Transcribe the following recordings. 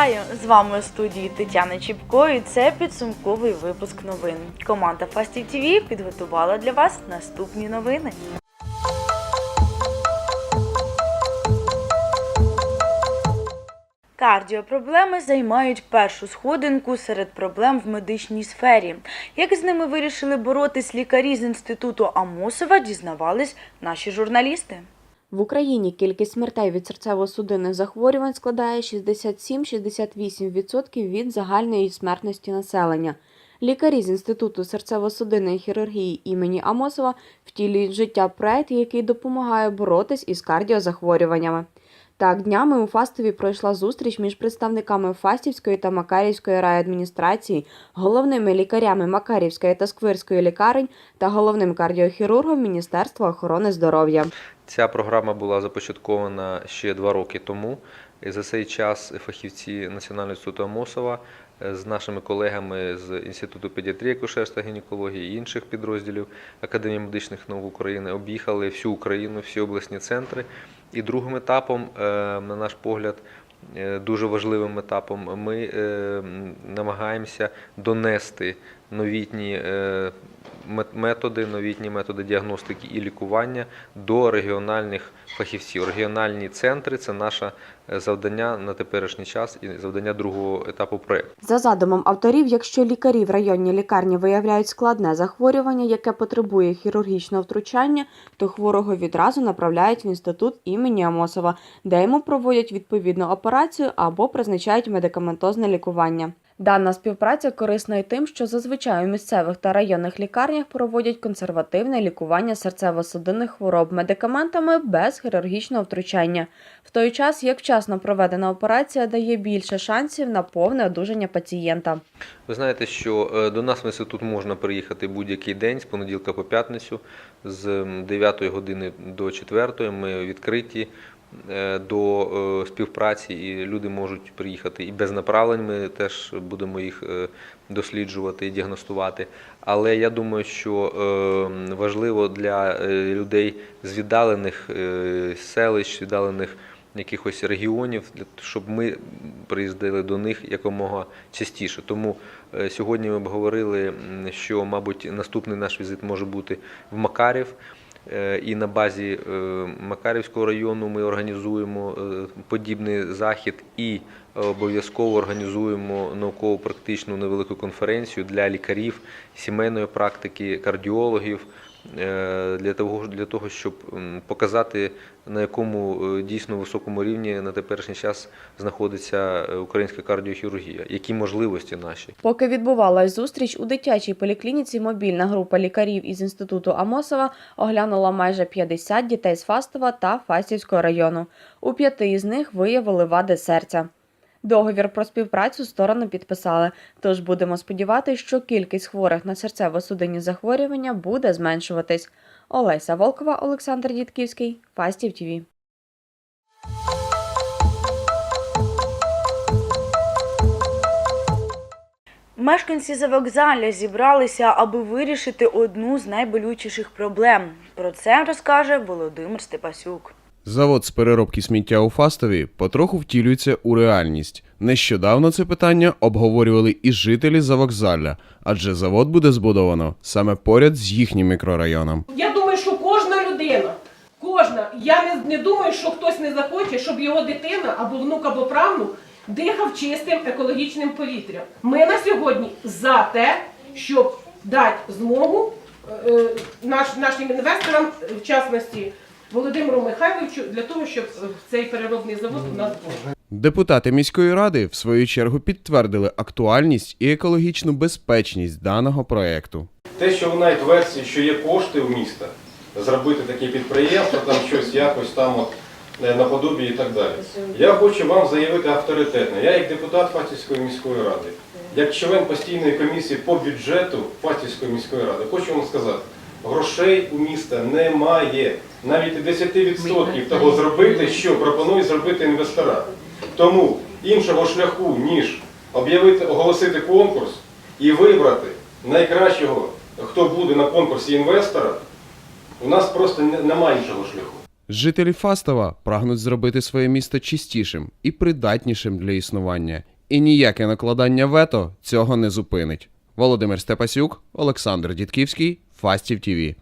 Вітаю! З вами у студії Тетяна Чіпко і це підсумковий випуск новин. Команда Фастів ТВ підготувала для вас наступні новини. Кардіопроблеми займають першу сходинку серед проблем в медичній сфері. Як з ними вирішили боротись лікарі з інституту Амосова, дізнавались наші журналісти. В Україні кількість смертей від серцево-судинних захворювань складає 67-68% від загальної смертності населення. Лікарі з Інституту серцево-судинної хірургії імені Амосова втілюють життя проект, який допомагає боротись із кардіозахворюваннями. Так, днями у Фастові пройшла зустріч між представниками Фастівської та Макарівської райадміністрації, головними лікарями Макарівської та Сквирської лікарень та головним кардіохірургом Міністерства охорони здоров'я. Ця програма була започаткована ще два роки тому. І за цей час фахівці Національного інституту Амосова е, з нашими колегами з Інституту педіатрії, акушерства, гінекології і інших підрозділів Академії медичних наук України об'їхали всю Україну, всі обласні центри. І другим етапом, е, на наш погляд, е, дуже важливим етапом, ми намагаємося донести новітні е, методи, новітні методи діагностики і лікування до регіональних фахівців. Регіональні центри це наше е, завдання на теперішній час і завдання другого етапу проєкту. За задумом авторів, якщо лікарі в районній лікарні виявляють складне захворювання, яке потребує хірургічного втручання, то хворого відразу направляють в інститут імені Амосова, де йому проводять відповідну операцію або призначають медикаментозне лікування. Дана співпраця корисна і тим, що зазвичай у місцевих та районних лікарнях проводять консервативне лікування серцево-судинних хвороб медикаментами без хірургічного втручання, в той час як вчасно проведена операція дає більше шансів на повне одужання пацієнта. Ви знаєте, що е, до нас в інститут можна приїхати будь-який день з понеділка по п'ятницю з м, 9 години до 4 ми відкриті до е, співпраці, і люди можуть приїхати і без направлень. Ми теж будемо їх е, досліджувати і діагностувати. Але я думаю, що е, важливо для е, людей з віддалених е, селищ, віддалених якихось регіонів, щоб ми приїздили до них якомога частіше. Тому е, сьогодні ми обговорили, що, мабуть, наступний наш візит може бути в Макарів. Е, І на базі е, Макарівського району ми організуємо е, подібний захід і обов'язково організуємо науково-практичну невелику конференцію для лікарів, сімейної практики, кардіологів, для того, для того, щоб показати, на якому е, дійсно високому рівні на теперішній час знаходиться е, українська кардіохірургія, які можливості наші. Поки відбувалась зустріч у дитячій поліклініці, мобільна група лікарів із інституту Амосова оглянула майже 50 дітей з Фастова та Фастівського району. У п'яти із них виявили вади серця. Договір про співпрацю сторони підписали, тож будемо сподіватися, що кількість хворих на серцево-судинні захворювання буде зменшуватись. Олеся Волкова, Олександр Дідківський, Фастів ТВ. Мешканці завокзалля зібралися, аби вирішити одну з найболючіших проблем. Про це розкаже Володимир Степасюк. Завод з переробки сміття у Фастові потроху втілюється у реальність. Нещодавно це питання обговорювали і жителі завокзалля, адже завод буде збудовано саме поряд з їхнім мікрорайоном. Я думаю, що кожна людина, кожна, я не, не думаю, що хтось не захоче, щоб його дитина або внук, або правнук дихав чистим екологічним повітрям. Ми на сьогодні за те, щоб дати змогу е, е, наш, нашим інвесторам, в частності Володимиру Михайловичу, для того, щоб е, цей переробний завод у нас був. Депутати міської ради в свою чергу підтвердили актуальність і екологічну безпечність даного проекту. Те, що в навіть версії, що є кошти у міста, зробити таке підприємство, там щось якось там от е, наподобі і так далі. Я хочу вам заявити авторитетно. Я як депутат Фастівської міської ради, як член постійної комісії по бюджету Фастівської міської ради, хочу вам сказати, грошей у міста немає. Навіть 10% того зробити, що пропонують зробити інвестора. Тому іншого шляху, ніж об'явити, оголосити конкурс і вибрати найкращого, хто буде на конкурсі інвестора, у нас просто немає іншого шляху. Жителі Фастова прагнуть зробити своє місто чистішим і придатнішим для існування, і ніяке накладання вето цього не зупинить. Володимир Степасюк, Олександр Дідківський, Фастів ТІВІ.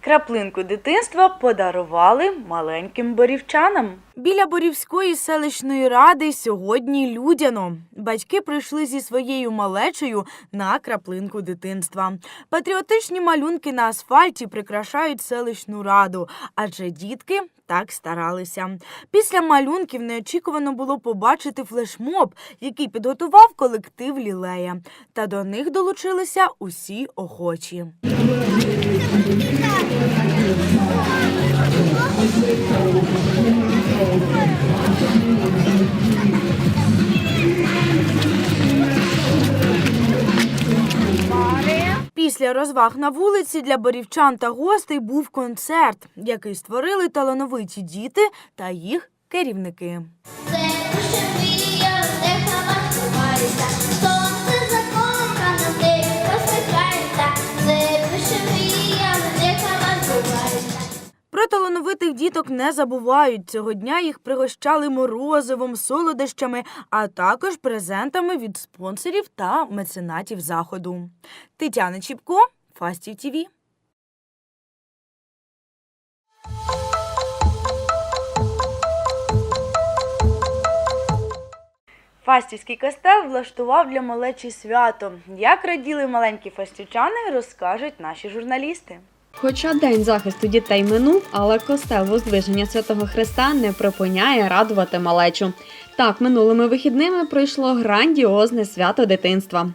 Краплинку дитинства подарували маленьким борівчанам. Біля Борівської селищної ради сьогодні людяно. Батьки прийшли зі своєю малечею на краплинку дитинства. Патріотичні малюнки на асфальті прикрашають селищну раду, адже дітки так старалися. Після малюнків неочікувано було побачити флешмоб, який підготував колектив Лілея. Та до них долучилися усі охочі. Після розваг на вулиці для борівчан та гостей був концерт, який створили талановиті діти та їх керівники. Це Талановитих діток не забувають. Цього дня їх пригощали морозивом, солодощами, а також презентами від спонсорів та меценатів заходу. Тетяна Чіпко, Фастів ТІВІ. Фастівський костел влаштував для малечі свято. Як раділи маленькі фастівчани, розкажуть наші журналісти. Хоча день захисту дітей минув, але костел Воздвиження Святого Христа не припиняє радувати малечу. Так, минулими вихідними пройшло грандіозне свято дитинства.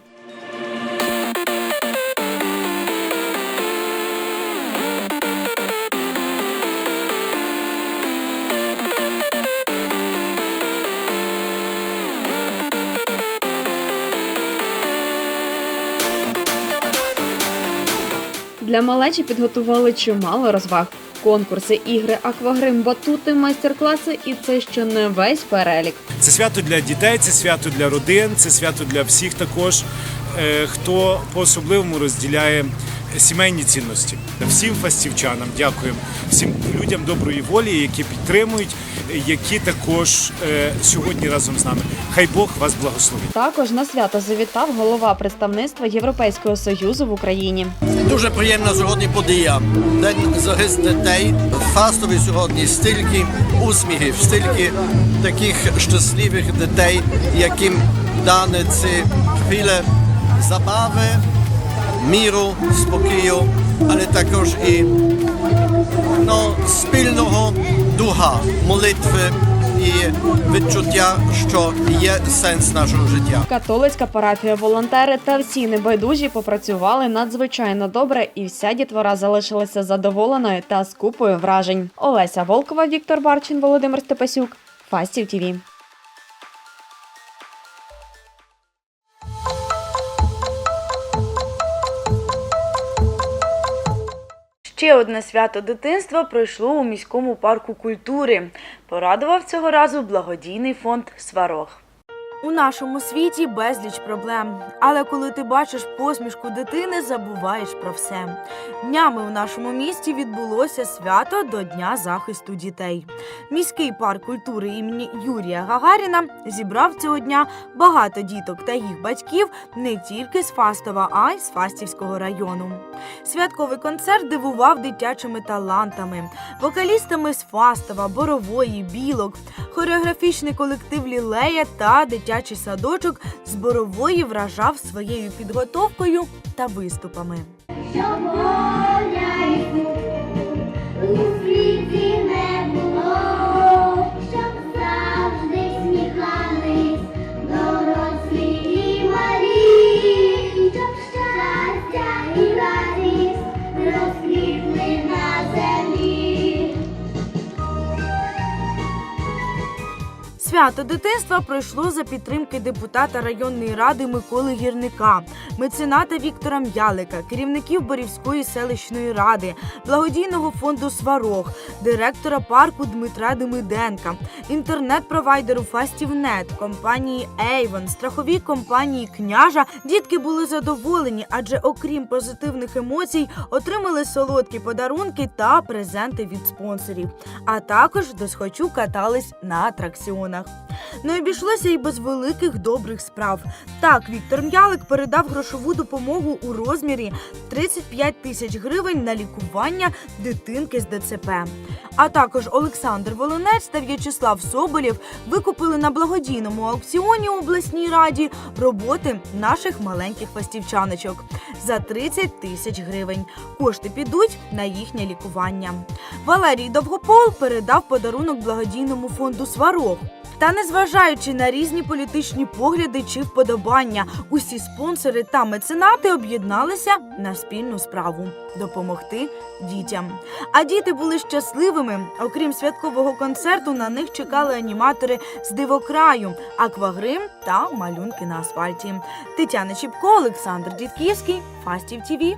Для малечі підготували чимало розваг. Конкурси, ігри, аквагрим, батути, майстер-класи, і це ще не весь перелік. Це свято для дітей, це свято для родин, це свято для всіх також, е, хто по-особливому розділяє сімейні цінності. Всім фастівчанам дякуємо, всім людям доброї волі, які підтримують, які також е, сьогодні разом з нами. Хай Бог вас благословить. Також на свято завітав голова представництва Європейського союзу в Україні. Дуже приємна сьогодні подія. День захист дітей. Фастові сьогодні стільки усміхів, стільки таких щасливих дітей, яким дане ці хвилі забави, міру, спокою, але також і ну, спільного духа, молитви і відчуття, що є сенс нашого життя. Католицька парафія, волонтери та всі небайдужі попрацювали надзвичайно добре, і вся дітвора залишилася задоволеною та з купою вражень. Олеся Волкова, Віктор Барчин, Володимир Степасюк. Фастів ТІВІ. Ще одне свято дитинства пройшло у міському парку культури. Порадував цього разу благодійний фонд Сварог. У нашому світі безліч проблем. Але коли ти бачиш посмішку дитини, забуваєш про все. Днями у нашому місті відбулося свято до Дня захисту дітей. Міський парк культури імені Юрія Гагаріна зібрав цього дня багато діток та їх батьків не тільки з Фастова, а й з Фастівського району. Святковий концерт дивував дитячими талантами, вокалістами з Фастова, Борової, Білок, хореографічний колектив Лілея та дитячий садочок з Борової вражав своєю підготовкою та виступами. Щоб Свято дитинства пройшло за підтримки депутата районної ради Миколи Гірника. мецената Віктора М'ялика, керівників Борівської селищної ради, благодійного фонду Сварог, директора парку Дмитра Демиденка, інтернет-провайдеру Фастівнет, компанії Avon, страховій компанії Княжа. Дітки були задоволені, адже окрім позитивних емоцій, отримали солодкі подарунки та презенти від спонсорів. А також досхочу катались на атракціонах. Не обійшлося й без великих добрих справ. Так, Віктор М'ялик передав грошову допомогу у розмірі 35 тисяч гривень на лікування дитинки з ДЦП. А також Олександр Волонець та В'ячеслав Соболєв викупили на благодійному аукціоні у обласній раді роботи наших маленьких фастівчаночок за 30 тисяч гривень. Кошти підуть на їхнє лікування. Валерій Довгопол передав подарунок благодійному фонду Сварог. Та незважаючи на різні політичні погляди чи вподобання, усі спонсори та меценати об'єдналися на спільну справу допомогти дітям. А діти були щасливими. Окрім святкового концерту, на них чекали аніматори з дивокраю, аквагрим та малюнки на асфальті. Тетяна Чіпко, Олександр Дідківський, Фастів ТІВІ.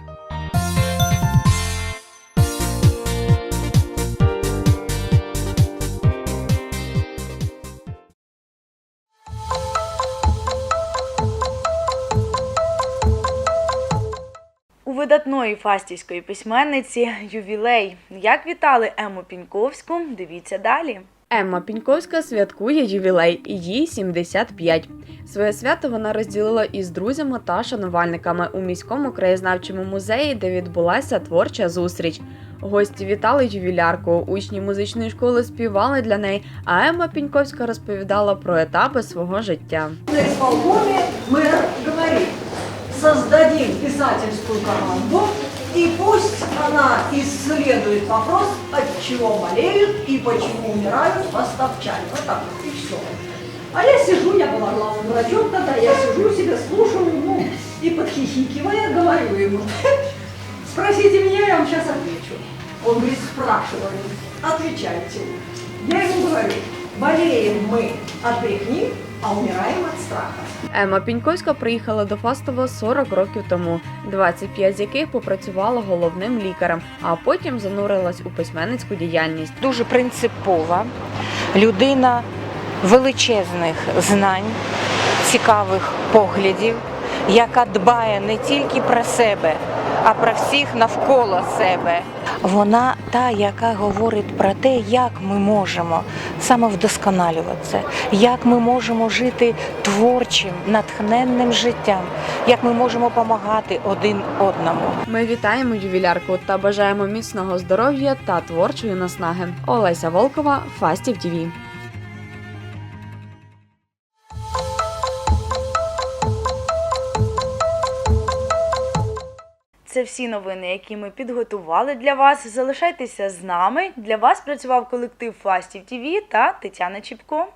Видатної фастівської письменниці ювілей. Як вітали Ему Піньковську? Дивіться далі. Емма Піньковська святкує ювілей, їй 75. Своє свято вона розділила із друзями та шанувальниками у міському краєзнавчому музеї, де відбулася творча зустріч. Гості вітали ювілярку, учні музичної школи співали для неї, а Емма Піньковська розповідала про етапи свого життя. На исполкоме мэр говорит, создадим писательскую команду, и пусть она исследует вопрос, от чего болеют и почему умирают поставчане. Вот так вот, и все. А я сижу, я была главным врачом тогда, я сижу себе, слушаю, ну, и подхихикивая, говорю ему, спросите меня, я вам сейчас отвечу. Он говорит, спрашиваю, отвечайте. Я ему говорю, болеем мы от брехни, а умираем от страха. Емма Піньковська приїхала до Фастова 40 років тому, 25 з яких попрацювала головним лікарем, а потім занурилась у письменницьку діяльність. дуже принципова, людина величезних знань, цікавих поглядів, яка дбає не тільки про себе, а про всіх навколо себе. Вона та, яка говорить про те, як ми можемо самовдосконалюватися, як ми можемо жити творчим, натхненним життям, як ми можемо допомагати один одному. Ми вітаємо ювілярку та бажаємо міцного здоров'я та творчої наснаги. Олеся Волкова, Фастів ТІВІ. Це всі новини, які ми підготували для вас. Залишайтеся з нами. Для вас працював колектив Фастів ТІВІ та Тетяна Чіпко.